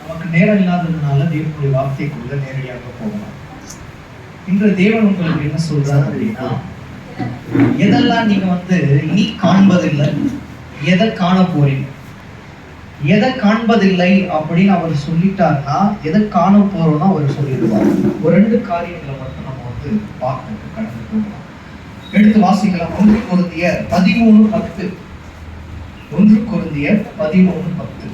நமக்கு நேரம் இல்லாததுனால தேவனுடைய வார்த்தைக்குள்ள நேரடியாக போகலாம். இன்று தேவன் உங்களுக்கு என்ன சொல்றாரு அப்படின்னா எதெல்லாம் நீங்க வந்து இனி காண்பதில்லை எதை காண போறீங்க எதை காண்பதில்லை அப்படின்னு அவர் சொல்லிட்டாருன்னா எதை காண போறோம்னா அவர் சொல்லிடுவார். ஒரு ரெண்டு காரியங்களை மட்டும் நம்ம வந்து பார்க்க கடந்து போகலாம். எடுத்து வாசிக்கலாம். ஒன்று குருந்திய பதிமூணு பத்து. ஒன்று குருந்தியர் பதிமூணு பத்து.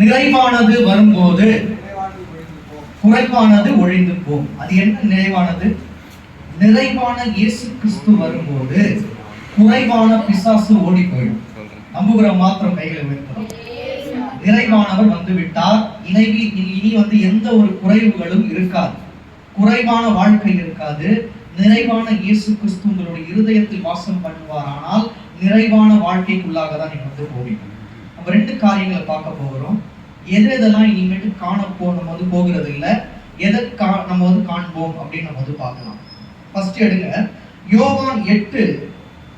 நிறைவானது வரும்போது குறைவானது ஒழிந்து போகும் அது என்ன நிறைவானது? நிறைவான இயேசு கிறிஸ்து வரும்போது குறைவான பிசாசு ஓடி போயிடும் நம்புகிற மாத்திரம் கைகளை உயர்த்தணும். நிறைவானவர் வந்து விட்டார் இணைவி இனி வந்து எந்த ஒரு குறைவுகளும் இருக்காது. குறைவான வாழ்க்கை இருக்காது. நிறைவான இயேசு கிறிஸ்து உங்களுடைய இருதயத்தில் வாசம் பண்ணுவாரானால் நிறைவான வாழ்க்கைக்குள்ளாக தான் நீங்கள் வந்து போவீங்க. நம்ம ரெண்டு காரியங்களை பார்க்க போகிறோம். எது எதெல்லாம் இனிமேட்டு காணப்போ நம்ம வந்து போகிறது இல்லை எதை கா நம்ம வந்து காண்போம் அப்படின்னு நம்ம வந்து பார்க்கலாம். ஃபர்ஸ்ட் எடுங்க. யோவான் எட்டு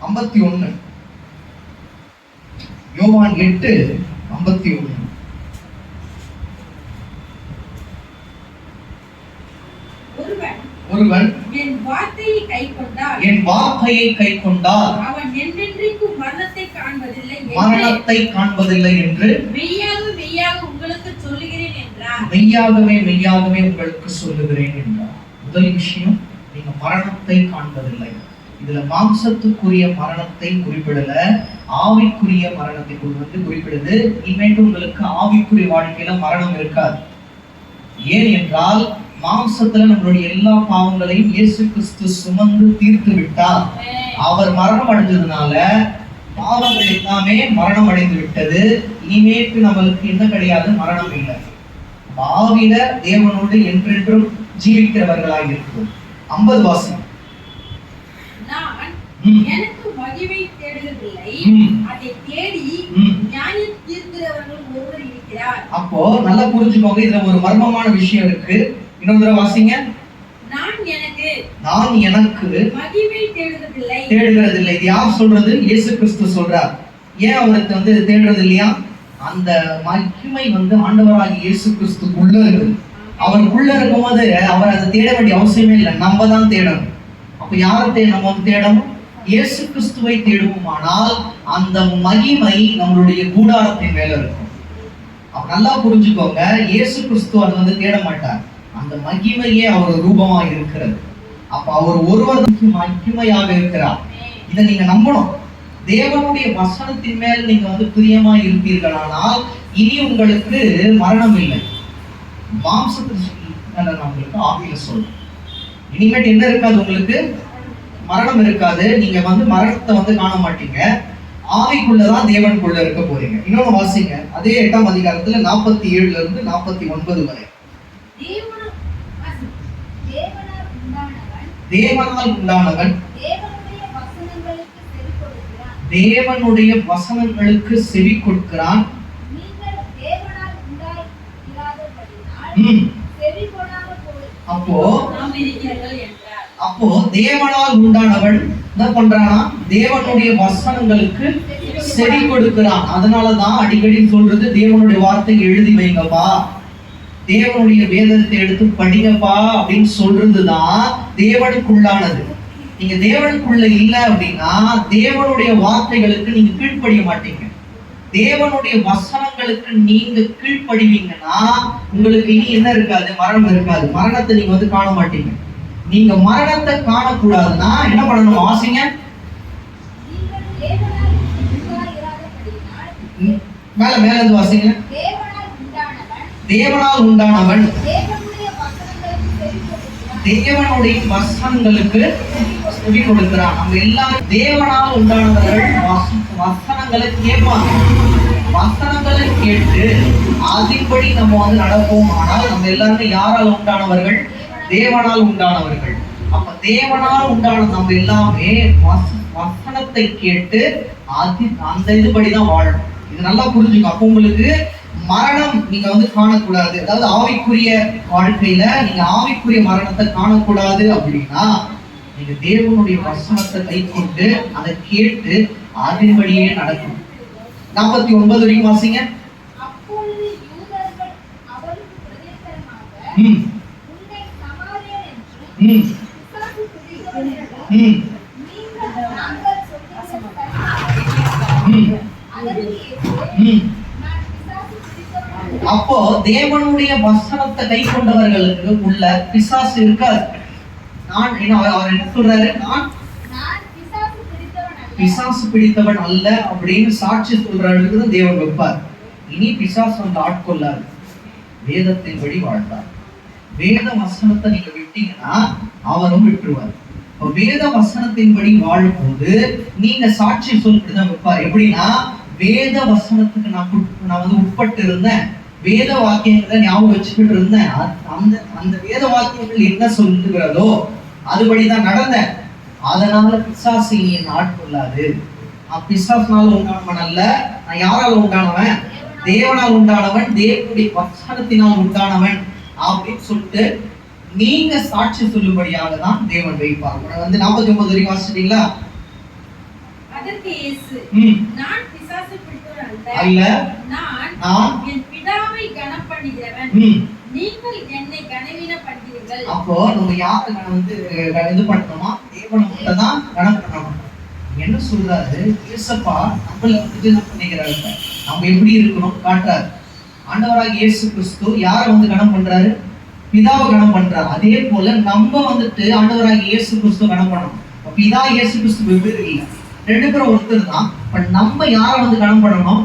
ஐம்பத்தி ஒன்று யோவான் எட்டு ஐம்பத்தி ஒன்று ஒருவன் ஒருவன் என் வார்த்தையை கைக்கொண்டால் என் வார்த்தையை கை கொண்டால் அவன் என்றென்றைக்கும் மரணத்தை காண்பதில்லை என்று மரணத்தை காண்பதில்லை என்று மெய்யாக மெய்யாக உங்களுக்கு சொல்லுகிறேன் என்றார். மெய்யாகவே மெய்யாகவே உங்களுக்கு சொல்லுகிறேன் என்றார். முதல் விஷயம் நீங்க மரணத்தை காண்பதில்லை. இதுல மாம்சத்துக்குரிய மரணத்தை குறிப்பிடல ஆவிக்குரிய மரணத்தை வந்து குறிப்பிடுது. இனிமேட்டு உங்களுக்கு ஆவிக்குரிய வாழ்க்கையில மரணம் இருக்காது. ஏன் என்றால் மாம்சத்துல நம்மளுடைய எல்லா பாவங்களையும் இயேசு கிறிஸ்து சுமந்து தீர்த்து விட்டார். அவர் மரணம் அடைஞ்சதுனால பாவங்கள் எல்லாமே மரணம் அடைந்து விட்டது. இனிமேட்டு நம்மளுக்கு என்ன கிடையாது? மரணம் இல்லை. பாவில தேவனோடு என்றென்றும் ஜீவிக்கிறவர்களாக இருக்கும். ஐம்பது வாசம் நான் ம். எனக்கு மகிமை தேடுவதில்லை ம். அதை தேடி ம். நியாயம் தீர்க்கிறவர்கள் ஒருவர் இருக்கிறார். அப்போ நல்லா புரிஞ்சுக்கோங்க இதுல ஒரு மர்மமான விஷயம் இருக்கு. இன்னொரு தடவை வாசிங்க. நான் எனக்கு நான் எனக்கு மகிமை தேடுவதில்லை. தேடுகிறது இல்லை இது யார் சொல்றது? இயேசு கிறிஸ்து சொல்றார். ஏன் அவருக்கு வந்து தேடுறது இல்லையா? அந்த மகிமை வந்து ஆண்டவராகிய இயேசு கிறிஸ்துக்குள்ள இருக்குது. அவருக்குள்ள இருக்கும்போது அவர் அதை தேட வேண்டிய அவசியமே இல்லை. நம்ம தான் தேடணும். அப்ப யாரை தே நம்ம தேடணும்? இயேசு கிறிஸ்துவை தேடுவோமானால் அந்த மகிமை நம்மளுடைய கூடாரத்தின் மேல இருக்கும். அப்ப நல்லா புரிஞ்சுக்கோங்க. இயேசு கிறிஸ்து அதை வந்து தேட மாட்டார். அந்த மகிமையே அவர் ரூபமா இருக்கிறது. அப்ப அவர் ஒருவர் மகிமையாக இருக்கிறார். இதை நீங்க நம்பணும். தேவனுடைய வசனத்தின் மேல் நீங்க வந்து பிரியமா இருப்பீர்களானால் இனி உங்களுக்கு மரணம் இல்லை. மாம்சத்தில் நான் உங்களுக்கு ஆவியில சொல்றேன். இனிமேட்டு என்ன இருக்காது உங்களுக்கு? மரணம் இருக்காது. நீங்க வந்து மரணத்தை வந்து காண மாட்டீங்க. ஆவிக்குள்ளதான் தேவனுக்குள்ள இருக்க போறீங்க. இன்னொன்னு வாசிங்க. அதே எட்டாம் அதிகாரத்துல நாற்பத்தி ஏழுல இருந்து நாற்பத்தி ஒன்பது வரை தேவன- தேவனால் உண்டானவன் தேவனால் உண்டானவன் தேவனுடைய வசனங்களுக்கு செவி கொடுக்கிறான். அப்போ? அப்போ தேவனால் உண்டானவன் என்ன பண்றானா? தேவனுடைய வசனங்களுக்கு செவி கொடுக்கிறான். அதனாலதான் அடிக்கடி சொல்றது தேவனுடைய வார்த்தை எழுதி வைங்கப்பா. தேவனுடைய வேதத்தை எடுத்து படிங்கப்பா அப்படின்னு சொல்றதுதான் தேவனுக்குள்ளானது. நீங்க தேவனுக்குள்ள இல்ல அப்படின்னா தேவனுடைய வார்த்தைகளுக்கு நீங்க கீழ்ப்படிய மாட்டீங்க. தேவனுடைய வசனங்களுக்கு நீங்க கீழ்ப்படிவீங்கன்னா உங்களுக்கு இனி என்ன இருக்காது? மரணம் இருக்காது. மரணத்தை நீங்க வந்து காண மாட்டீங்க. நீங்க மரணத்தை காணக்கூடாதுன்னா என்ன பண்ணணும்? ம், மேல மேல இருந்து வாசிங்க. தேவனால் உண்டானவன். தேவனுடைய வசனங்களுக்கு செவி கொடுக்கிறான் நம்ம எல்லாரும் தேவனால் உண்டானவர்கள் வச- வசனங்களை கேட்பாங்க. வசனங்களை கேட்டு அதின்படி நம்ம வந்து நடப்போம். ஆனால் நம்ம எல்லாருமே யாரால் உண்டானவர்கள்? தேவனால் உண்டானவர்கள். அப்ப தேவனால் உண்டான நம்ம எல்லாமே வச- வசனத்தை கேட்டு அதி அந்த இதுபடி தான் வாழணும். இது நல்லா புரிஞ்சுக்கோ. அப்போ உங்களுக்கு மரணம் நீங்க வந்து காணக்கூடாது. அதாவது ஆவிக்குரிய வாழ்க்கையில நீங்க ஆவிக்குரிய மரணத்தை காணக்கூடாது அப்படின்னா நீங்க தேவனுடைய வசனத்தை கை கொண்டு அதை கேட்டு அதன்படியே நடக்கும் நாற்பத்தி ஒன்பது வரைக்கும் வாசிங்க. ம். ம். ம். ம். ம் நான் பிசாசு பிடித்தவன் அல்ல. அப்போ தேவனுடைய வசனத்தை கை கொண்டவர்களுக்கு உள்ள பிசாசு இருக்காது. நான் என்ன அவர் என்ன சொல்றாரு? நான் பிசாசு பிடித்தவன் அல்ல. அப்படின்னு சாட்சி சொல்றதுக்கு தான் தேவன் வைப்பார். இனி பிசாசு வந்து ஆட்கொள்ளாது. வேதத்தின்படி வாழ்ந்தார். வேத வசனத்தை நீங்க விட்டீங்கன்னா அவரும் விட்டுருவார். இப்போ வேத வசனத்தின்படி வாழும்போது நீங்க சாட்சி சொல்லிட்டு தான் வைப்பார். எப்படின்னா வேத வசனத்துக்கு நான் நான் வந்து உட்பட்டு இருந்தேன் வேத வாக்கியங்களை ஞாபகம் வச்சுக்கிட்டு இருந்தேன். அந்த அந்த வேத வாக்கியங்கள் என்ன சொல்லுகிறதோ அதுபடிதான் நடந்தேன். அதனால பிசாசு என்னை ஆட்கொள்ளாது பிசாசுனால உண்டானவன் அல்ல நான் யாரால உண்டானவன்? தேவனால் உண்டானவன் தேவனுடைய வசனத்தினால் உண்டானவன் அப்படின்னு சொல்லிட்டு நீங்க சாட்சி சொல்லும்படியாக தான் தேவன் வைப்பார். உனக்கு வந்து நாற்பத்தி ஒன்பது வரைக்கும் வாசிட்டீங்களா அதற்கு இயேசு ம். நான் பிசாசு பிடித்தவன் அல்ல. நான் நான் என் பண்ணுகிறவன் ம். நீங்கள் என்னை கனவீன பண்ணுகிறீர்கள் அப்போ நம்ம யாரை வந்து இது பண்ணணுமா தேவனை மட்டும் தான் கணக்கு பண்ணணும். என்ன சொல்றாரு? இயேசப்பா நம்மள வந்துட்டு என்ன பண்ணிக்கிறாரு. நம்ம எப்படி இருக்கணும்? காட்டுறாரு. ஆண்டவராக இயேசு கிறிஸ்து யாரை வந்து கணம் பண்றாரு? பிதாவை கணம் பண்றாரு. அதே போல நம்ம வந்துட்டு ஆண்டவராக இயேசு கிறிஸ்து கணம் பண்ணணும். அப்ப பிதா இயேசு கிறிஸ்து வெவ்வேறு இல்லை. ரெண்டு பேரும் ஒருத்தர் தான். பட் நம்ம யாரை வந்து கணம் பண்ணணும்?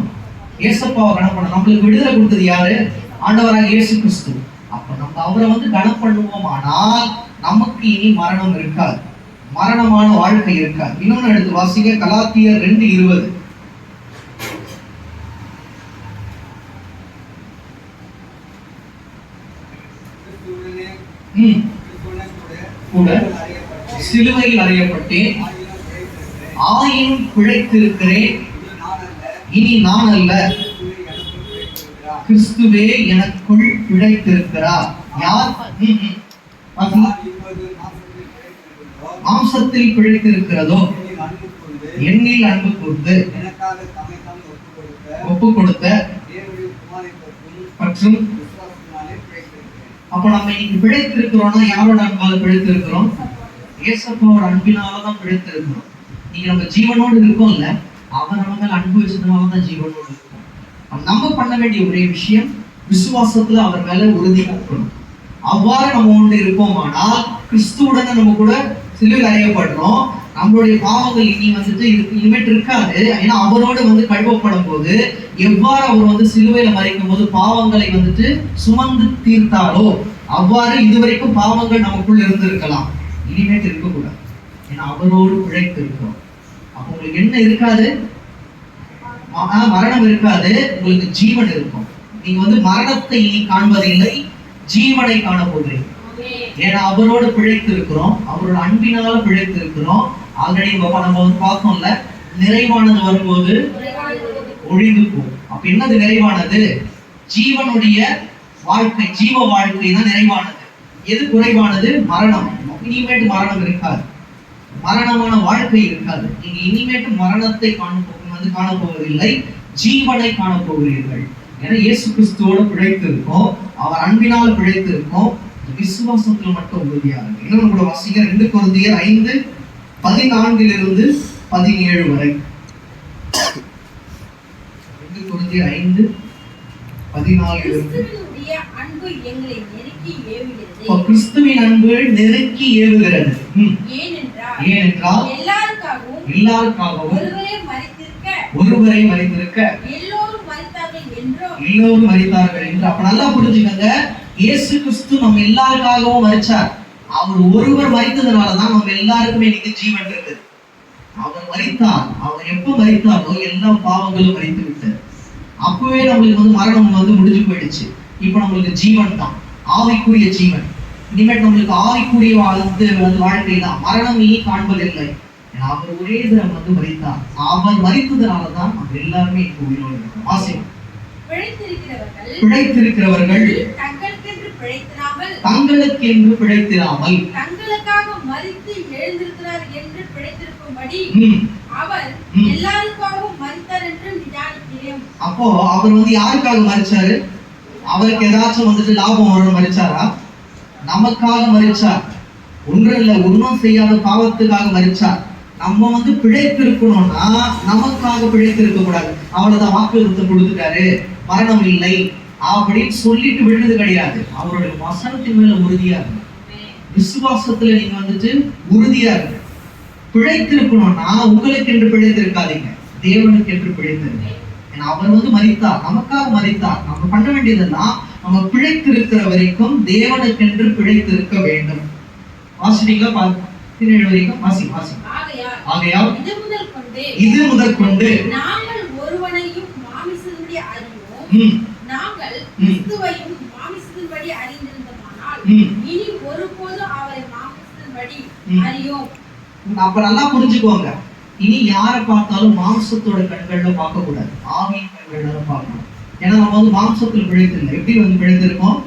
இயேசப்பாவை கணம் பண்ணணும். நம்மளுக்கு விடுதலை கொடுத்தது யாரு? ஆண்டவராக இயேசு கிறிஸ்து அப்ப நம்ம அவரை வந்து கணம் பண்ணுவோமானால் நமக்கு இனி மரணம் இருக்காது. மரணமான வாழ்க்கை இருக்காது. இன்னொன்னு எடுத்து வாசிங்க. கலாத்தியர் ரெண்டு இருபது. கூட சிலுவையில் அறியப்பட்டேன். ஆயினும் பிழைத்திருக்கிறேன். இனி நான் அல்ல. கிறிஸ்துவே எனக்குள் பிழைத்திருக்கிறார். யார் மாம்சத்தில் பிழைத்திருக்கிறதோ, எண்ணில் அன்பு கூர்ந்து கொடுத்த ஒப்பு கொடுத்த மற்றும். அப்ப நம்ம இன்னைக்கு பிழைத்திருக்கிறோம்னா யாரோட அன்பால பிழைத்திருக்கிறோம் இயேசப்பாவோட அன்பினால தான் பிழைத்திருக்கிறோம் நீங்க நம்ம ஜீவனோடு இருக்கோம்ல அவர் நம்ம மேல அன்பு வச்சதுனால தான் ஜீவனோடு நம்ம பண்ண வேண்டிய ஒரே விஷயம் விசுவாசத்துல அவர் மேல உறுதி காக்கணும் அவ்வாறு நம்ம ஒன்று இருப்போமானால் கிறிஸ்துவுடனே நம்ம கூட சிலுவில் அறியப்படுறோம். நம்மளுடைய பாவங்கள் இனி வந்துட்டு இனிமேட்டு இருக்காது. ஏன்னா அவரோடு வந்து கழுவப்படும் போது எவ்வாறு அவர் வந்து சிலுவையில மறைக்கும் போது பாவங்களை வந்துட்டு சுமந்து தீர்த்தாரோ அவ்வாறு இதுவரைக்கும் பாவங்கள் நமக்குள்ள இருந்திருக்கலாம். இனிமேட்டு இருக்கக்கூடாது. ஏன்னா அவரோடு பிழைத்து இருக்கிறோம் அப்போ உங்களுக்கு என்ன இருக்காது? ஆனா மரணம் இருக்காது உங்களுக்கு ஜீவன் இருக்கும். நீங்க வந்து மரணத்தை இனி காண்பதில்லை ஜீவனை காண ஏன்னா அவரோடு பிழைத்து இருக்கிறோம் அவரோட அன்பினால பிழைத்து இருக்கிறோம் ஆல்ரெடி நம்ம வந்து பார்த்தோம்ல நிறைவானது வரும்போது ஒழிந்து போகும். அப்ப என்னது நிறைவானது? ஜீவனுடைய வாழ்க்கை ஜீவ வாழ்க்கை தான் நிறைவானது. எது குறைவானது? மரணம். இனிமேட்டு மரணம் இருக்காது. மரணமான வாழ்க்கை இருக்காது. நீங்க இனிமேட்டு மரணத்தை காணும் வந்து காண போவதில்லை ஜீவனை காண போகிறீர்கள் ஏன்னா இயேசு கிறிஸ்துவோட பிழைத்து இருக்கோம் அவர் அன்பினால் பிழைத்து இருக்கோம் விசுவாசத்தில் மட்டும் உறுதியா இருக்கு இன்னொன்று கூட வாசிங்க ரெண்டு குழந்தையர் ஐந்து பதினான்கிலிருந்து பதினேழு வரை. ரெண்டு குழந்தையர் ஐந்து பதினாலிலிருந்து. கிறிஸ்துவின் அன்பு நெருக்கி ஏவுகிறது. ஏனென்றால் எல்லாருக்காகவும் ஒருவரே மறித்திருக்க எல்லோரும் மறித்தார்கள் என்றோ? அப்ப நல்லா புரிஞ்சுக்கங்க. இயேசு கிறிஸ்து நம்ம எல்லாருக்காகவும் மறிச்சார். அவர் ஒருவர் மறித்ததுனாலதான் நம்ம எல்லாருக்குமே இன்னைக்கு ஜீவன் இருக்குது. அவர் மறித்தார். அவர் எப்ப மறித்தாரோ எல்லா பாவங்களும் மறித்து விட்டார் அப்பவே நம்மளுக்கு வந்து மரணம் வந்து முடிஞ்சு போயிடுச்சு. இப்போ நம்மளுக்கு ஜீவன் தான். ஆவிக்குரிய ஜீவன். இனிமேல் நம்மளுக்கு ஆவிக்குரிய வாழ்ந்து வாழ்க்கை தான் மரணம் இனி காண்பதில்லை. அவர் ஒரே தினம் வந்து மறித்தார் அவர் மறித்ததுனால தான் நம்ம எல்லாருமே இப்போ உயிரோடு இருக்கோம் ஆசை பிழைத்திருக்கிறவர்கள் தங்களுக்கு என்று பிழைத்திராமல் தங்களுக்காக மறித்து எழுந்திருக்கிறார் என்று பிழைத்திருக்கும்படி அவர். எல்லாருக்காகவும் மரித்தார் என்று நிதானிக்கிறேன் அப்போ அவர் வந்து யாருக்காக மறிச்சாரு? அவருக்கு ஏதாச்சும் வந்துட்டு லாபம் வரும் மறிச்சாரா? நமக்காக மறிச்சார். ஒன்றும் இல்லை ஒன்றும் செய்யாத பாவத்துக்காக மறிச்சார். நம்ம வந்து பிழைத்திருக்கணும்னா நமக்காக பிழைத்திருக்க கூடாது அவ்வளவுதான் வாக்குறுத்தம் கொடுத்துட்டாரு. மரணம் இல்லை. அப்படின்னு சொல்லிட்டு விழுந்தது கிடையாது. அவருடைய வசனத்தின் மேல உறுதியா இருக்கு விசுவாசத்துல நீங்க வந்துட்டு உறுதியா இருக்கு பிழைத்திருக்கணும்னா உங்களுக்கு என்று பிழைத்திருக்காதீங்க. தேவனுக்கு என்று பிழைத்திருங்க. ஏன்னா அவர் வந்து மரித்தார். நமக்காக மரித்தார். நம்ம பண்ண வேண்டியதெல்லாம் நம்ம பிழைத்திருக்கிற வரைக்கும் தேவனுக்கென்று பிழைத்திருக்க வேண்டும். வாசிட்டீங்களா பதினேழு வரைக்கும் வாசி வாசி. ஆகையால் இது முதல் கொண்டு நாங்கள் ஒருவனையும் மாமிசத்தின்படி அறிவோம். நாங்கள். கிறிஸ்துவையும் மாமிசத்தின்படி அறிந்திருந்தோமானால். இனி ஒருபோதும் அவரை மாமிசத்தின்படி. அறியோம். அப்ப நல்லா புரிஞ்சுக்கோங்க. இனி யாரை பார்த்தாலும் மாம்சத்தோட கண்கள்ல பார்க்க கூடாது ஆவியின் கண்கள்ல பார்க்கணும். ஏன்னா நம்ம வந்து மாம்சத்துல பிழைத்திருந்தோம். எப்படி வந்து பிழைத்திருக்கோம்?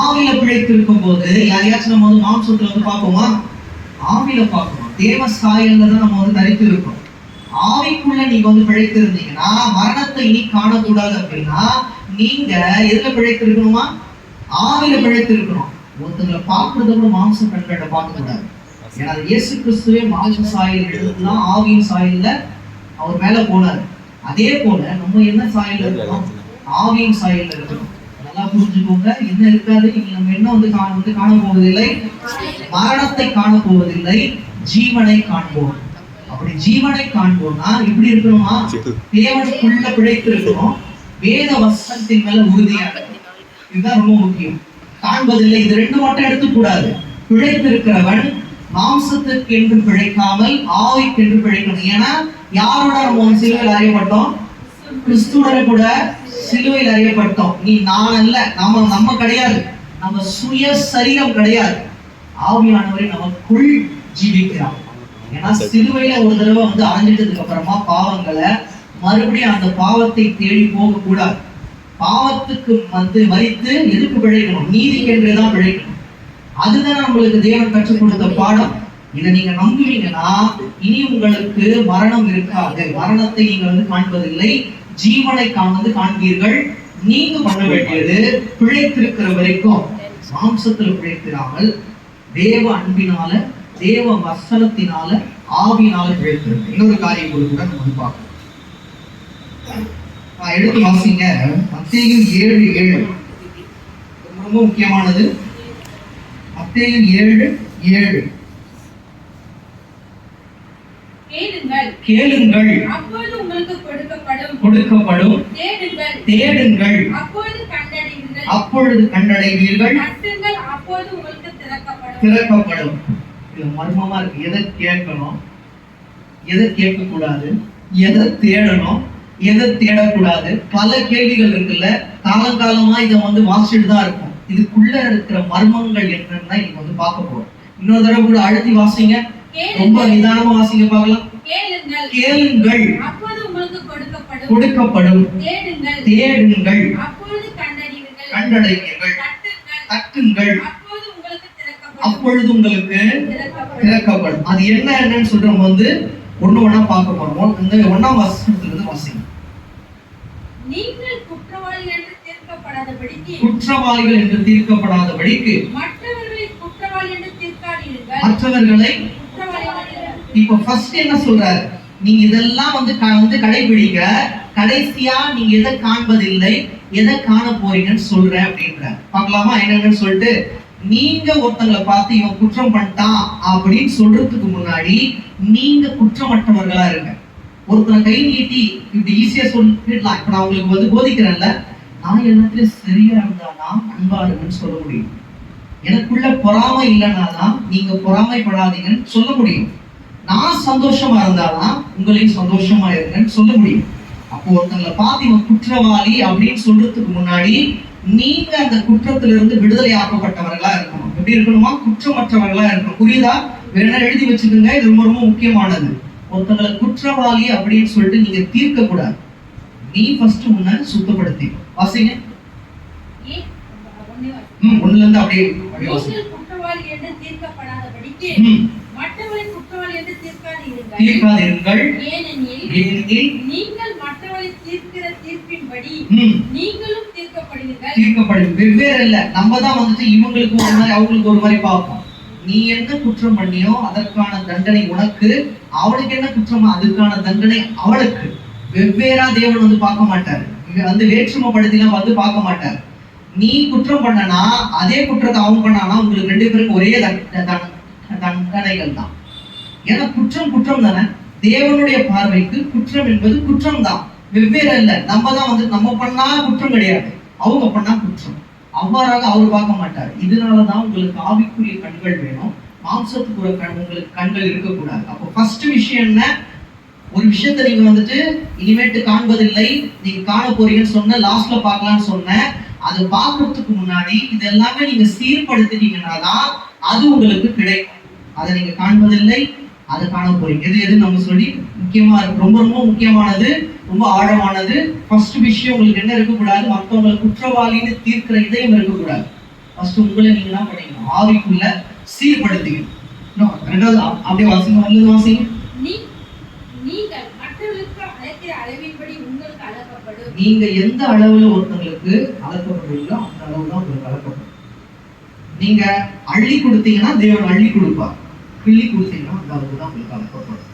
ஆவியில பிழைத்திருக்கும் போது யாரையாச்சும் நம்ம வந்து மாம்சத்துல வந்து பார்ப்போமா? ஆவியில பார்க்கணும். தேவ சாயல்ல தான் நம்ம வந்து தரித்து இருக்கோம். ஆவிக்குள்ள நீங்க வந்து பிழைத்திருந்தீங்கன்னா மரணத்தை இனி காணக்கூடாது அப்படின்னா நீங்க எதுல பிழைத்திருக்கணுமா? ஆவியில பிழைத்திருக்கணும். ஒருத்தங்களை பார்க்கறத கூட மாம்ச கண்கள்ல பார்க்க கூடாது. ஏன்னா அது இயேசு கிறிஸ்துவே மாம்ச சாயல் எடுத்துதான் ஆவியின் சாயல்ல அவர் மேல போனாரு. அதே போல நம்ம என்ன சாயல்ல இருக்கிறோம் ஆவியின் சாயல்ல இருக்கணும். நல்லா புரிஞ்சுக்கோங்க. என்ன இருக்காது? இனி நம்ம என்ன வந்து காண வந்து காண போவதில்லை? மரணத்தை காண போவதில்லை ஜீவனை காண்போம். அப்படி ஜீவனை காண்போம்னா இப்படி இருக்கணுமா? தேவனுக்குள்ள பிழைத்து இருக்கணும் வேத வசனத்தின் மேல உறுதியா இருக்கணும். இதுதான் ரொம்ப முக்கியம். காண்பதில்லை இது ரெண்டு மட்டும் எடுத்துக்கூடாது. பிழைத்திருக்கிறவன் மாம்சத்துக்கு என்று பிழைக்காமல் ஆவிக்கு என்று பிழைக்கணும். ஏன்னா யாரோட நம்ம சிலுவையில் அறியப்பட்டோம்? கிறிஸ்துவனை கூட சிலுவையில் அறியப்பட்டோம். நீ நான் அல்ல. நாம நம்ம கிடையாது. நம்ம சுய சரீரம் கிடையாது. ஆவியானவரை நமக்குள் ஜீவிக்கிறான் ஏன்னா சிலுவையில ஒரு தடவை வந்து அரைஞ்சிட்டதுக்கு அப்புறமா பாவங்களை மறுபடியும் அந்த பாவத்தை தேடி போக கூடாது பாவத்துக்கு வந்து மறித்து எதுக்கு பிழைக்கணும். நீதிக்கென்று தான் பிழைக்கணும். அதுதான் நம்மளுக்கு தேவன் கற்றுக் கொடுத்த பாடம். இதை நீங்க நம்புவீங்கன்னா இனி உங்களுக்கு மரணம் இருக்காது. மரணத்தை நீங்க வந்து காண்பதில்லை. ஜீவனை காண்பது காண்பீர்கள். நீங்க பண்ண வேண்டியது பிழைத்திருக்கிற வரைக்கும். மாம்சத்தில் பிழைத்திராமல் தேவ அன்பினால தேவ வசனத்தினால ஆவியினால பிழைத்திருக்கு இன்னொரு காரியம் கூட கூட நம்ம வந்து பார்க்கணும் எடுத்து வாசிங்க. மத்தேயு ஏழு ஏழு. ரொம்ப முக்கியமானது. மத்தேயு ஏழு ஏழு. கேளுங்கள். கேளுங்கள். அப்பொழுது உங்களுக்கு கொடுக்கப்படும். கொடுக்கப்படும். தேடுங்கள். தேடுங்கள். அப்பொழுது கண்டடைவீர்கள் அப்பொழுது கண்டடைவீர்கள். தட்டுங்கள் அப்பொழுது உங்களுக்கு திறக்கப்படும். இது மர்மமா இருக்கு. எதை கேட்கணும்? எதை கேட்க கூடாது எதை தேடணும்? எதை தேடக்கூடாது? பல கேள்விகள் இருக்குல்ல. காலங்காலமா இதை வந்து வாசிச்சுட்டு தான் இருக்கும் இதுக்குள்ள இருக்கிற மர்மங்கள் என்னன்னா நீங்க வந்து பார்க்க போறோம். இன்னொரு தடவை கூட அழுத்தி வாசிங்க. ரொம்ப நிதானமா வாசிங்க பார்க்கலாம். கேளுங்கள். கொடுக்கப்படும். தேடுங்கள். கண்டடைவீர்கள் தட்டுங்கள். அப்பொழுது உங்களுக்கு திறக்கப்படும். அது என்ன என்னன்னு சொல்லிட்டு நம்ம வந்து ஒண்ணு ஒண்ணா பார்க்க போறோம். இந்த ஒண்ணாம் வசனத்துல இருந்து வாசிங்க நீங்கள் குற்றவாளிகள் என்று தீர்க்கப்படாதபடிக்கு குற்றவாளிகள் என்று தீர்க்கப்படாதபடிக்கு மற்றவர்களை குற்றவாளி என்று தீர்க்காதீர்கள். மற்றவர்களை இப்போ ஃபர்ஸ்ட் என்ன சொல்றாரு? நீங்க இதெல்லாம் வந்து வந்து கடைபிடிக்க கடைசியா நீங்க எதை காண்பதில்லை எதை காண போறீங்கன்னு சொல்றேன் அப்படின்ற பார்க்கலாமா? என்னன்னு சொல்லிட்டு நீங்க ஒருத்தங்களை பார்த்து இவன் குற்றம் பண்ணிட்டான் அப்படின்னு சொல்றதுக்கு முன்னாடி நீங்க குற்றமற்றவர்களா இருங்க. ஒருத்தனை கை நீட்டி இப்படி ஈஸியா சொல்லிடலாம். இப்ப நான் உங்களுக்கு வந்து போதிக்கிறேன்ல. நான் எல்லாத்துலயும் சரியா இருந்தாதான் அன்பா இருங்கன்னு சொல்ல முடியும். எனக்குள்ள பொறாமை இல்லைன்னா தான் நீங்க பொறாமைப்படாதீங்கன்னு சொல்ல முடியும். நான் சந்தோஷமா இருந்தாதான் உங்களையும் சந்தோஷமா இருங்கன்னு சொல்ல முடியும். அப்போ ஒருத்தங்களை பார்த்து இவன் குற்றவாளி அப்படின்னு சொல்றதுக்கு முன்னாடி நீங்க அந்த குற்றத்துல இருந்து விடுதலை ஆக்கப்பட்டவர்களா இருக்கணும். எப்படி இருக்கணுமா? குற்றமற்றவர்களா இருக்கணும். புரியுதா? வேணா எழுதி வச்சுக்கோங்க இது ரொம்ப ரொம்ப முக்கியமானது. ஒருத்தங்களை குற்றவாளி அப்படின்னு சொல்லிட்டு நீங்க தீர்க்க கூடாது நீ ஃபர்ஸ்ட் உன்னை சுத்தப்படுத்தி. வாசிங்க. ம் ஒண்ணுல இருந்து அப்படியே குற்றவாளி என்று தீர்க்கப்படாதபடிக்கு குற்றவாளி என்று தீர்க்காதீர்கள். ஏனெனில் நீங்கள் தீர்க்கிற தீர்ப்பின்படி நீங்களும் தீர்க்கப்படுவீர்கள் வெவ்வேறு இல்ல நம்ம தான் வந்துட்டு இவங்களுக்கு ஒரு மாதிரி அவங்களுக்கு ஒரு மாதிரி பார்ப்போம். நீ என்ன குற்றம் பண்ணியோ அதற்கான தண்டனை உனக்கு அவளுக்கு என்ன குற்றமோ அதுக்கான தண்டனை அவளுக்கு. வெவ்வேறா தேவன் வந்து பார்க்க மாட்டார். வந்து வேற்றுமைப்படுத்திலாம் வந்து பார்க்க மாட்டார். நீ குற்றம் பண்ணனா அதே குற்றத்தை அவன் பண்ணானா உங்களுக்கு ரெண்டு பேருக்கும் ஒரே தண்டனைகள் தான். ஏன்னா குற்றம் குற்றம் தானே. தேவனுடைய பார்வைக்கு குற்றம் என்பது குற்றம் தான். வெவ்வேறு இல்லை நம்ம தான் வந்து நம்ம பண்ணா குற்றம் கிடையாது. அவங்க பண்ணா குற்றம். அவ்வாறாக அவர் பார்க்க மாட்டார். இதனாலதான் உங்களுக்கு ஆவிக்குரிய கண்கள் வேணும். மாம்சத்துக்குரிய கண் உங்களுக்கு கண்கள் இருக்கக்கூடாது. அப்போ ஃபர்ஸ்ட் விஷயம் என்ன? ஒரு விஷயத்தை நீங்க வந்துட்டு இனிமேட்டு காண்பதில்லை. நீங்க காண போறீங்கன்னு சொன்ன லாஸ்ட்ல பார்க்கலாம்னு சொன்னேன் அதை பார்க்கறதுக்கு முன்னாடி இது எல்லாமே நீங்க சீர்படுத்தினீங்கன்னா தான் அது உங்களுக்கு கிடைக்கும். அதை நீங்க காண்பதில்லை அதை காண போறீங்க. எது எது நம்ம சொல்லி முக்கியமா இருக்கு. ரொம்ப ரொம்ப முக்கியமானது ரொம்ப ஆழமானது. ஃபர்ஸ்ட் விஷயம் உங்களுக்கு என்ன இருக்கக்கூடாது? மற்றவங்களை குற்றவாளின்னு தீர்க்கிற இதயம் இருக்கக்கூடாது. ஃபர்ஸ்ட் உங்களை நீங்க என்ன பண்ணீங்க? ஆவிக்குள்ள சீர்படுத்திக்கணும். ரெண்டாவது அப்~ அப்படியே வாசிங்க நல்லது வாசிங்க நீ நீங்கள் மற்றவர்களுக்கு அழைக்கிற அளவின்படி உங்களுக்கு அளக்கப்படும் நீங்க எந்த அளவுல ஒருத்தங்களுக்கு அளக்கப்படுறீங்களோ அந்த அளவு தான் உங்களுக்கு அளக்கப்படும் நீங்க அள்ளி கொடுத்தீங்கன்னா தேவன் அள்ளி கொடுப்பார். கிள்ளி கொடுத்தீங்கன்னா அந்த அளவுக்கு தான் உங்களுக்கு அளக்கப்படும்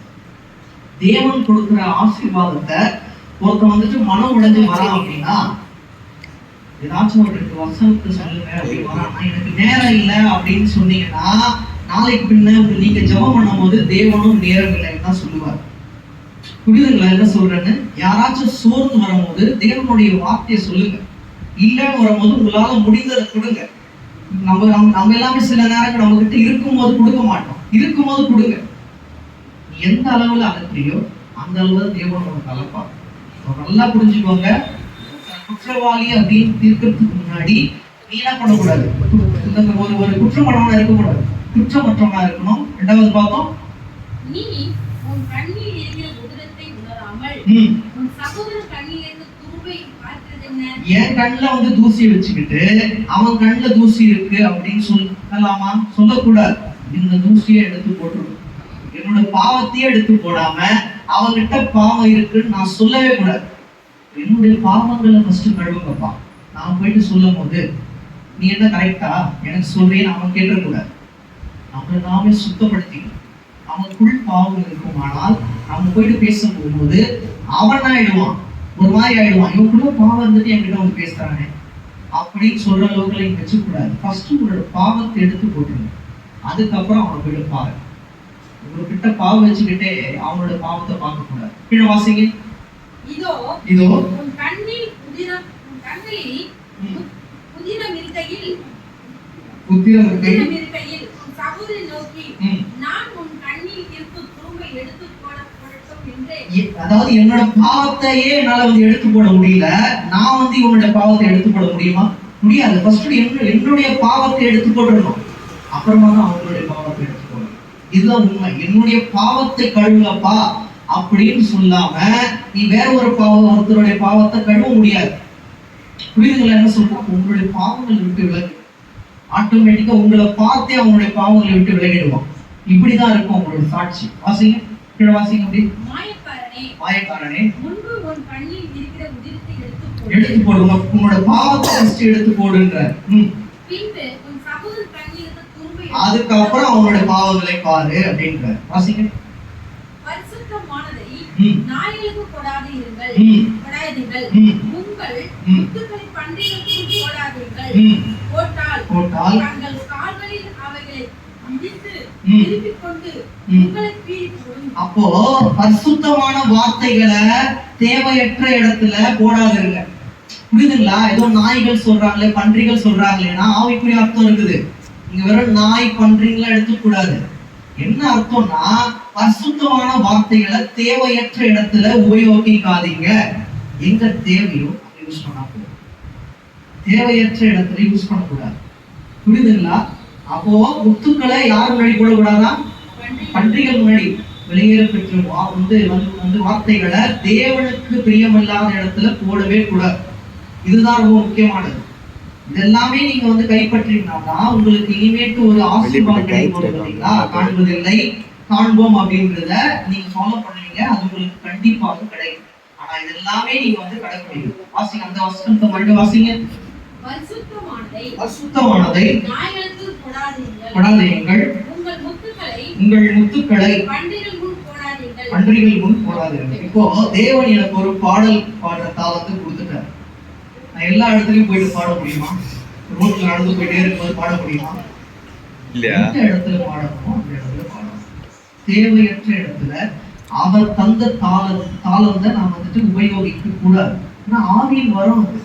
தேவன் கொடுக்குற ஆசீர்வாதத்தை ஒருத்தன் வந்துட்டு மனம் உடைஞ்சு வரான் அப்படின்னா ஏதாச்சும் ஒரு ரெண்டு வசனத்தை சொல்லுங்க அப்படி வரான்னா எனக்கு நேரம் இல்லை அப்படின்னு சொன்னீங்கன்னா நாளைக்கு பின்ன நீங்க ஜெபம் பண்ணும்போது தேவனும் நேரம் இல்லைன்னு தான் சொல்லுவார். புரியுதுங்களா என்ன சொல்றேன்னு? யாராச்சும் சோர்ந்து வரும்போது தேவனுடைய வார்த்தையை சொல்லுங்க. இல்லைன்னு வரும்போது உங்களால முடிந்ததை கொடுங்க. நம்ம நம்ம நம்ம எல்லாமே சில நேரங்கள் நம்ம கிட்ட இருக்கும்போது கொடுக்க மாட்டோம். இருக்கும்போது கொடுங்க. எந்த அளவுல அழைக்கிறியோ அந்த அளவுல தேவன் உனக்கு அழைப்பார் நல்லா புரிஞ்சுக்கோங்க. குற்றவாளி அப்படின்னு தீர்க்கறதுக்கு முன்னாடி நீ என்ன பண்ணக்கூடாது இந்த ஒரு ஒரு குற்றமற்றவனா இருக்கக்கூடாது. குற்றமற்றவனா இருக்கணும். ரெண்டாவது பார்த்தோம் நீ உன் கண்ணில் இருக்கிற உதிரத்தை உணராமல் ம். உன் சகோதர கண்ணில் இருந்த துருவை பார்க்கிறது என்ன? என் கண்ணுல வந்து தூசியை வச்சுக்கிட்டு அவன் கண்ணுல தூசி இருக்கு அப்படின்னு சொல்லலாமா? சொல்லக்கூடாது. இந்த தூசியை எடுத்து போட்டுரும். என்னோட பாவத்தையே எடுத்து போடாம அவன்கிட்ட பாவம் இருக்குன்னு நான் சொல்லவே கூடாது. என்னுடைய பாவங்களை ஃபர்ஸ்ட் கழுவுங்கப்பா நான் போயிட்டு சொல்லும் போது நீ என்ன கரெக்டா எனக்கு சொல்றேன்னு அவன் கேட்டக்கூடாது நம்மளை நாமே சுத்தப்படுத்திக்கணும். அவனுக்குள் பாவம் இருக்குமானால் நம்ம போயிட்டு பேச போகும்போது அவன் ஆயிடுவான். ஒரு மாதிரி ஆயிடுவான். இவனுக்குள்ள பாவம் இருந்துட்டு என்கிட்ட அவங்க பேசுறானே. அப்படின்னு சொல்ற அளவுக்கு நீங்க வச்சுக்கூடாது. ஃபர்ஸ்ட் உங்களோட பாவத்தை எடுத்து போட்டுருங்க அதுக்கப்புறம் அவனை போயிட்டு பாருங்க உங்ககிட்ட பாவம் வச்சுக்கிட்டே அவனோட பாவத்தை பார்க்க கூடாது கீழே வாசிங்க. இதோ இதோ. உன் கண்ணில் உதிரம் உன் கண்களில் ம், உதிரம் இருக்கையில் உதிரம் இருக்கையில். உன் சகோதரி நோக்கி. நான் உன் கண்ணில் இருக்கும் துரும்பை எடுத்து போட அதாவது என்னோட பாவத்தையே என்னால வந்து எடுத்து போட முடியல. நான் வந்து இவனோட பாவத்தை எடுத்து போட முடியுமா? முடியாது. ஃபர்ஸ்ட் என்னுடைய பாவத்தை எடுத்து போட்டுடணும். அப்புறமா தான் அவங்களுடைய பாவத்தை போடணும் இதுதான் உண்மை. என்னுடைய பாவத்தை கழுவுங்கப்பா அப்படின்னு சொல்லாம நீ வேற ஒரு பாவம் ஒருத்தருடைய பாவத்தை கழுவ முடியாது. புரியுதுங்களா என்ன சொல்றாங்க உங்களுடைய பாவங்களை விட்டு விலகு. ஆட்டோமேட்டிக்கா உங்களை பார்த்தே அவங்களுடைய பாவங்களை விட்டு விலகிடுவான். இப்படிதான் இருக்கும் உங்களோட சாட்சி. வாசிங்க. கீழே வாசிங்க அப்படி. மாயக்காரனே முன்பு உன் கண்ணில் இருக்கிற உதிரத்தை எடுத்து போடு. உன்னோட பாவத்தை எடுத்து போடுன்ற ம். பின்பு உன் சகோதர கண்ணில் இருந்த துரும்பை அதுக்கப்புறம் அவனோட பாவங்களை பாரு அப்படின்ற. நாய்களுக்கு கொடாது இருங்கள். கொடாதீர்கள். உங்கள். முத்துக்களை போடாதீர்கள். போட்டால் போட்டால் தங்கள் கால்களில் அவைகளை போடும் அப்போ பரிசுத்தமான வார்த்தைகளை தேவையற்ற இடத்துல போடாதிருங்க புரியுதுங்களா ஏதோ நாய்கள் சொல்றாங்களே பன்றிகள் சொல்றாங்களேன்னா ஆவிக்குரிய அர்த்தம் இருக்குது நீங்க வெறும் நாய் பண்றீங்களா எடுத்துக்கூடாது. என்ன அர்த்தம்னா அசுத்தமான வார்த்தைகளை தேவையற்ற இடத்துல உபயோகிக்காதீங்க. எங்க தேவையோ அதை யூஸ் பண்ணா போதும் தேவையற்ற இடத்துல யூஸ் பண்ணக்கூடாது. புரியுதுங்களா? அப்போ முத்துக்களை யார் முன்னாடி போடக்கூடாதா? பன்றிகள் முன்னாடி. வெளியேற பெற்ற வா- வந்து வந்து வந்து வார்த்தைகளை தேவனுக்கு பிரியமில்லாத இடத்துல போடவே கூடாது. இதுதான் ரொம்ப முக்கியமானது. இதெல்லாமே நீங்க வந்து கைப்பற்றினா தான் உங்களுக்கு இனிமேட்டு ஒரு ஆசீர்வாதம் கிடைக்கும் பார்த்தீங்களா காண்பதில்லை. காண்போம் அப்படின்றத நீங்க ஃபாலோ பண்ணுவீங்க. அது உங்களுக்கு கண்டிப்பாக கிடைக்கும். ஆனா இது எல்லாமே நீங்க வந்து கடைபிடிக்கணும் வாசிங்க அந்த வசனத்தை மறுபடியும் வாசிங்க. அசுத்தமானதை கொடாதீங்கள் உங்கள் முத்துக்களை பன்றிகள் முன் போடாதீர்கள். இப்போ தேவன் எனக்கு ஒரு பாடல் பாடுற தாளத்தை கொடுத்துட்டார் நான் எல்லா இடத்துலயும் போயிட்டு பாட முடியுமா? ரோட்ல நடந்து போயிட்டே இருக்கும்போது பாட முடியுமா? இல்லையா? எந்த இடத்துல பாடணுமோ அந்த இடத்துல பாடணும். தேவையற்ற இடத்துல அவர் தந்த தாள தாளத்தை நாம் வந்துட்டு உபயோகிக்க கூடாது. ஆனா ஆவியின் வரும் அது.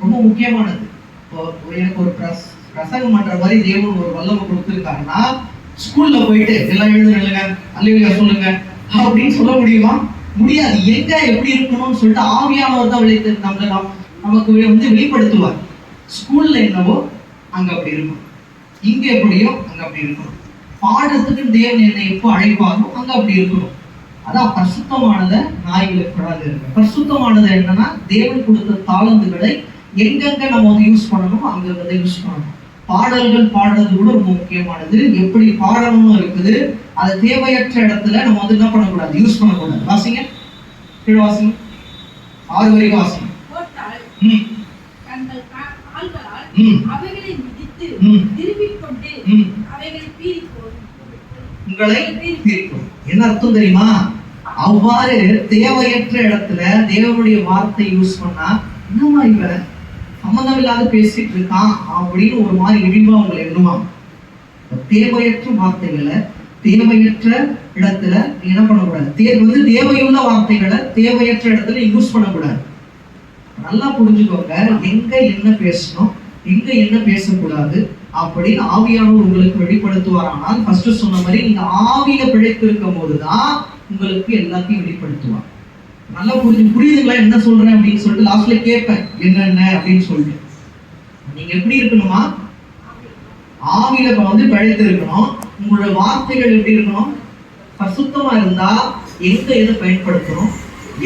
ரொம்ப முக்கியமானது. இப்போ எனக்கு ஒரு பிரஸ் பிரசங்கம் பண்ற மாதிரி தேவன் ஒரு வல்லமை கொடுத்துருக்காருன்னா ஸ்கூல்ல போயிட்டு எல்லாம் எழுதுறீங்க அல்லையா சொல்லுங்க அப்படின்னு சொல்ல முடியுமா? முடியாது. எங்க எப்படி இருக்கணும்னு சொல்லிட்டு ஆவியானவர் தான் விளைத்து நம்மள நம் நமக்கு வந்து வெளிப்படுத்துவார். ஸ்கூல்ல என்னவோ அங்க அப்படி இருக்கும். இங்க எப்படியோ அங்க அப்படி இருக்கணும் பாடத்துக்கு தேவன் என்னை எப்போ அழைப்பாரோ அங்க அப்படி இருக்கணும் அதான் பரிசுத்தமானதை நாய்களுக்கு படாது இருக்கு பரிசுத்தமானது என்னன்னா தேவன் கொடுத்த தாளந்துகளை எங்கெங்க நம்ம வந்து யூஸ் பண்ணணும் அங்க வந்து யூஸ் பண்ணணும். பாடல்கள் பாடுறது கூட ரொம்ப முக்கியமானது. எப்படி பாடணும்னு இருக்குது. அது தேவையற்ற இடத்துல நம்ம வந்து என்ன பண்ணக்கூடாது? யூஸ் பண்ணக்கூடாது. வாசிங்க. கீழ் வாசிங்க. ஆறு வரைக்கும் வாசிங்க. தங்கள் கால்களால் அவைகளை மிதித்து கொண்டு அவைகளை உங்களை தீர்க்கும் என்ன அர்த்தம் தெரியுமா? அவ்வாறு தேவையற்ற இடத்துல தேவனுடைய வார்த்தை யூஸ் பண்ணா என்னமா இவன் சம்மந்தம் இல்லாத பேசிட்டு இருக்கான் அப்படின்னு ஒரு மாதிரி இழிவா உங்களை எண்ணுவாங்க தேவையற்ற வார்த்தைகளை தேவையற்ற இடத்துல என்ன பண்ணக்கூடாது. தே வந்து தேவையுள்ள வார்த்தைகளை தேவையற்ற இடத்துல யூஸ் பண்ணக்கூடாது. நல்லா புரிஞ்சுக்கோங்க எங்க என்ன பேசணும் எங்க என்ன பேசக்கூடாது அப்படின்னு ஆவியானவர் உங்களுக்கு வெளிப்படுத்துவாரானால் ஃபர்ஸ்ட் சொன்ன மாதிரி நீங்க ஆவியில பிழைத்து இருக்கும் போதுதான் உங்களுக்கு எல்லாத்தையும் வெளிப்படுத்துவார். நல்லா புரிஞ்சு புரியுதுங்களா என்ன சொல்றேன் அப்படின்னு சொல்லிட்டு லாஸ்ட்ல கேட்பேன் என்னென்ன? அப்படின்னு சொல்லிட்டு. நீங்க எப்படி இருக்கணுமா? ஆவியில வந்து பிழைத்து இருக்கணும். உங்களோட வார்த்தைகள் எப்படி இருக்கணும்? பசுத்தமா இருந்தா எங்க எதை பயன்படுத்தணும்?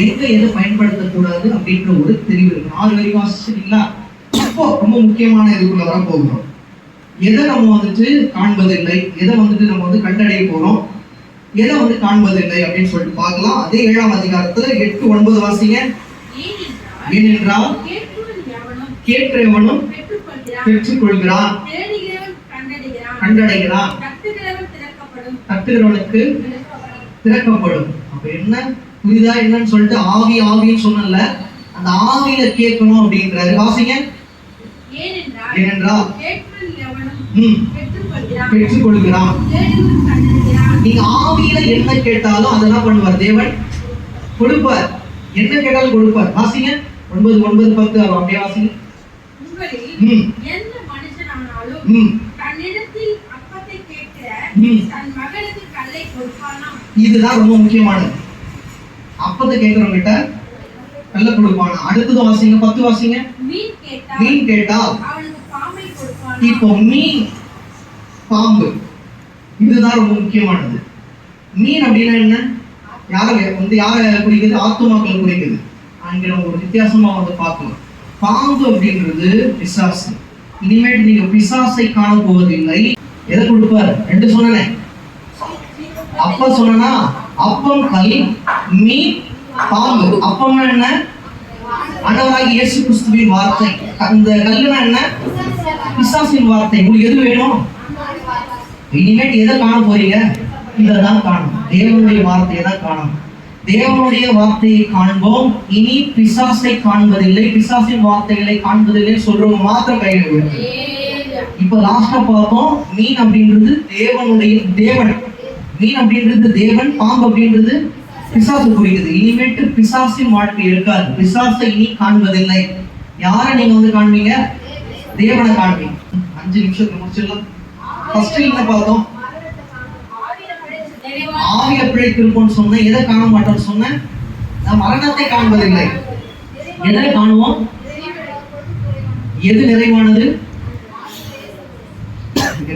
எங்க எதை பயன்படுத்தக்கூடாது அப்படின்ற ஒரு தெரிவு இருக்கணும் ஆறு வரைக்கும் வாசிச்சிட்டீங்களா இப்போ ரொம்ப முக்கியமான இதுக்குள்ள வர போகிறோம் எதை நம்ம வந்துட்டு காண்பதில்லை? எதை வந்துட்டு நம்ம வந்து கண்டடைய போறோம்? எதை வந்து காண்பதில்லை அப்படின்னு சொல்லிட்டு பார்க்கலாம். அதே ஏழாம் அதிகாரத்துல எட்டு ஒன்பது வாசிங்க. ஏனென்றால் கேட்கிறவனும் பெற்றுக்கொள்கிறான். கண்டடைகிறான். தட்டுகிறவனுக்கு திறக்கப்படும் அப்ப என்ன? புரியுதா என்னன்னு சொல்லிட்டு ஆவி ஆவின்னு சொன்னல அந்த ஆவியில கேட்கணும் அப்படின்றாரு. வாசிங்க. ஏனென்றால் தேடுகிறவன் கண்டடைகிறான் நீங்க ஆவியில என்ன கேட்டாலும் அதெல்லாம் பண்ணுவார். தேவன் கொடுப்பார். என்ன கேட்டாலும் கொடுப்பார். வாசிங்க. ஒன்பது ஒன்பது பத்து. ஆகும். அப்படியே வாசிங்க. எந்த மனுஷனானாலும் ம். தன்னிடத்தில் அப்பத்தை கேட்கிற ம். தன் மகனுக்கு கல்லை கொடுப்பானா இதுதான் ரொம்ப முக்கியமானது. அப்பத்தை கேட்கிறவங்க கிட்ட நல்ல கொடுப்பானா? அடுத்தது வாசிங்க பத்து வாசிங்க. மீன் கொடுப்பானா? இப்போ மீன் பாம்பு. இதுதான் ரொம்ப முக்கியமானது. மீன் அப்படின்னா என்ன? யாரை வந்து யாரை குறிக்குது? ஆத்துமாக்களை குறிக்குது. அங்க நம்ம ஒரு வித்தியாசமா வந்து பார்க்கலாம். பாம்பு அப்படின்றது பிசாசு. இனிமேட்டு நீங்க பிசாசை காண போவதில்லை எதை கொடுப்பார்? ரெண்டு சொன்னேன். அப்ப சொன்னா அப்பம் கல் மீன் பாம்பு. அப்பம்னா என்ன? ஆண்டவராகிய இயேசு கிறிஸ்துவின் வார்த்தை. அந்த கல்லுனா என்ன? பிசாசின் வார்த்தை. உங்களுக்கு எது வேணும்? இனிமேட்டு எதை காண போறீங்க? இதைதான் காணும் தேவனுடைய வார்த்தையை தான் காணும் தேவனுடைய வார்த்தையை காண்போம். இனி பிசாசை காண்பதில்லை. பிசாசின் வார்த்தைகளை காண்பதில்லை சொல்றவங்க மாத்திரம் கையில் இப்ப லாஸ்டா பார்த்தோம். மீன் அப்படின்றது தேவனுடைய தேவன் மீன் அப்படின்றது தேவன் பாம்பு அப்படின்றது பிசாசு குறிக்குது. இனிமேட்டு பிசாசின் வாழ்க்கை இருக்காது. பிசாசை இனி காண்பதில்லை. யாரை நீங்க வந்து காண்பீங்க? தேவனை காண்பீங்க. அஞ்சு நிமிஷத்துல முடிச்சிடலாம். ஃபர்ஸ்ட் என்ன பார்த்தோம்? நிறைவான ஆவிய பிழைத்திருப்போம்னு சொன்னேன். எதை காண மாட்டோம்னு சொன்னேன். நான் மரணத்தை காண்பதில்லை. எதை காணுவோம்? எது நிறைவானது?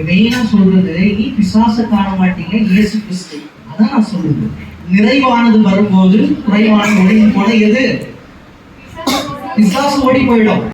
மெயினா சொல்றது நீ பிசாசு காண மாட்டீங்க இயேசு கிறிஸ்து. அதான் நான் சொல்றது. நிறைவானது வரும்போது குறைவானது ஒழிந்து போன எது? பிசாசு ஓடி போயிடும்.